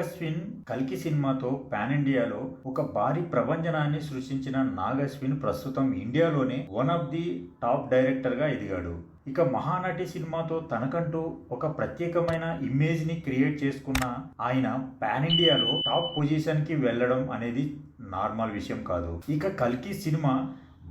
నాగస్విన్ కల్కి సినిమాతో పాన్ ఇండియాలో ఒక భారీ ప్రభంజనాన్ని సృష్టించిన నాగస్విన్ ప్రస్తుతం ఇండియాలోనే వన్ ఆఫ్ ది టాప్ డైరెక్టర్గా ఎదిగాడు. ఇక మహానటి సినిమాతో తనకంటూ ఒక ప్రత్యేకమైన ఇమేజ్ని క్రియేట్ చేసుకున్న ఆయన పాన్ ఇండియాలో టాప్ పొజిషన్కి వెళ్ళడం అనేది నార్మల్ విషయం కాదు. ఇక కల్కి సినిమా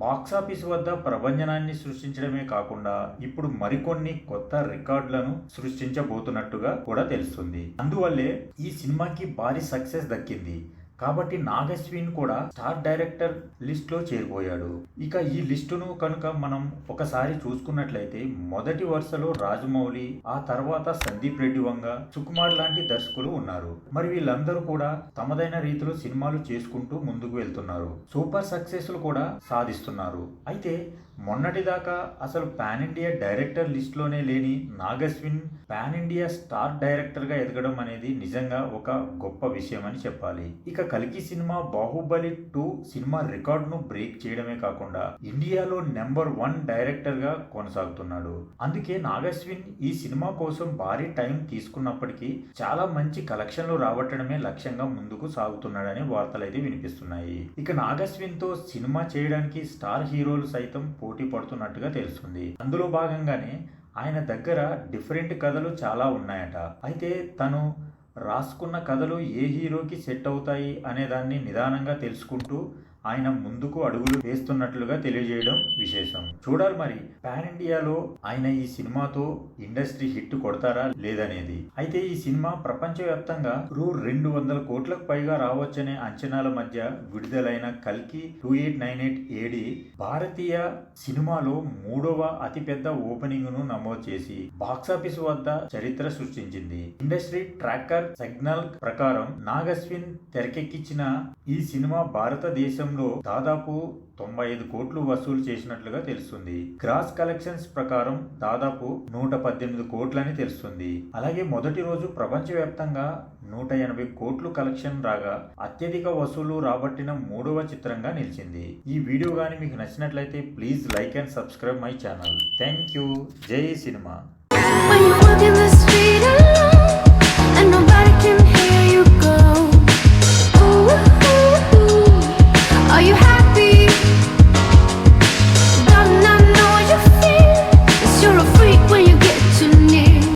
బాక్సాఫీస్ వద్ద ప్రభంజనాన్ని సృష్టించడమే కాకుండా ఇప్పుడు మరికొన్ని కొత్త రికార్డులను సృష్టించబోతున్నట్టుగా కూడా తెలుస్తుంది. అందువల్లే ఈ సినిమాకి భారీ సక్సెస్ దక్కింది. కాబట్టి నాగస్విన్ కూడా స్టార్ డైరెక్టర్ లిస్ట్లో చేరిపోయాడు. ఇక ఈ లిస్టును కనుక మనం ఒకసారి చూసుకున్నట్లయితే మొదటి వరుసలో రాజమౌళి ఆ తర్వాత సందీప్ రెడ్డి వంగ సుకుమార్ లాంటి దర్శకులు ఉన్నారు. మరి వీళ్ళందరూ కూడా తమదైన రీతిలో సినిమాలు చేసుకుంటూ ముందుకు వెళ్తున్నారు. సూపర్ సక్సెస్లు కూడా సాధిస్తున్నారు. అయితే మొన్నటిదాకా అసలు పాన్ ఇండియా డైరెక్టర్ లిస్ట్లోనే లేని నాగస్విన్ పాన్ ఇండియా స్టార్ డైరెక్టర్గా ఎదగడం అనేది నిజంగా ఒక గొప్ప విషయం అని చెప్పాలి. ఇక కలికి సినిమా బాహుబలి టూ సినిమా రికార్డును బ్రేక్ చేయడమే కాకుండా ఇండియాలో నెంబర్ వన్ డైరెక్టర్గా కొనసాగుతున్నాడు. అందుకే నాగస్విన్ ఈ సినిమా కోసం భారీ టైం తీసుకున్నప్పటికీ చాలా మంచి కలెక్షన్లు రాబట్టడమే లక్ష్యంగా ముందుకు సాగుతున్నాడని వార్తలు అయితే వినిపిస్తున్నాయి. ఇక నాగస్విన్తో సినిమా చేయడానికి స్టార్ హీరోలు సైతం పోటీ పడుతున్నట్టుగా తెలుస్తుంది. అందులో భాగంగానే ఆయన దగ్గర డిఫరెంట్ కథలు చాలా ఉన్నాయట. అయితే తను రాసుకున్న కథలు ఏ హీరోకి సెట్ అవుతాయి అనే దాన్ని నిదానంగా తెలుసుకుంటూ ఆయన ముందుకు అడుగులు వేస్తున్నట్లుగా తెలియజేయడం విశేషం. చూడాలి మరి. పాన్ ఇండియాలో ఆయన ఈ సినిమాతో ఇండస్ట్రీ హిట్ కొడతారా లేదనేది. అయితే ఈ సినిమా ప్రపంచవ్యాప్తంగా రూ రెండు వందల కోట్లకు పైగా రావచ్చనే అంచనాల మధ్య విడుదలైన కల్కి two eight nine eight AD భారతీయ సినిమాలో మూడవ అతిపెద్ద ఓపెనింగ్ను నమోదు చేసి బాక్సాఫీస్ వద్ద చరిత్ర సృష్టించింది. ఇండస్ట్రీ ట్రాకర్ సిగ్నల్ ప్రకారం నాగస్విన్ తెరకెక్కించిన ఈ సినిమా భారతదేశంలో దాదాపు తొంభై ఐదు కోట్లు వసూలు చేసినట్లుగా తెలుస్తుంది. గ్రాస్ కలెక్షన్స్ ప్రకారం దాదాపు నూట పద్దెనిమిది కోట్లని తెలుస్తుంది. అలాగే మొదటి రోజు ప్రపంచవ్యాప్తంగా నూట ఎనభై కోట్లు కలెక్షన్ రాగా అత్యధిక వసూలు రాబట్టిన మూడవ చిత్రంగా నిలిచింది. ఈ వీడియో కానీ మీకు నచ్చినట్లయితే please like and subscribe my channel. Thank you. Jai cinema.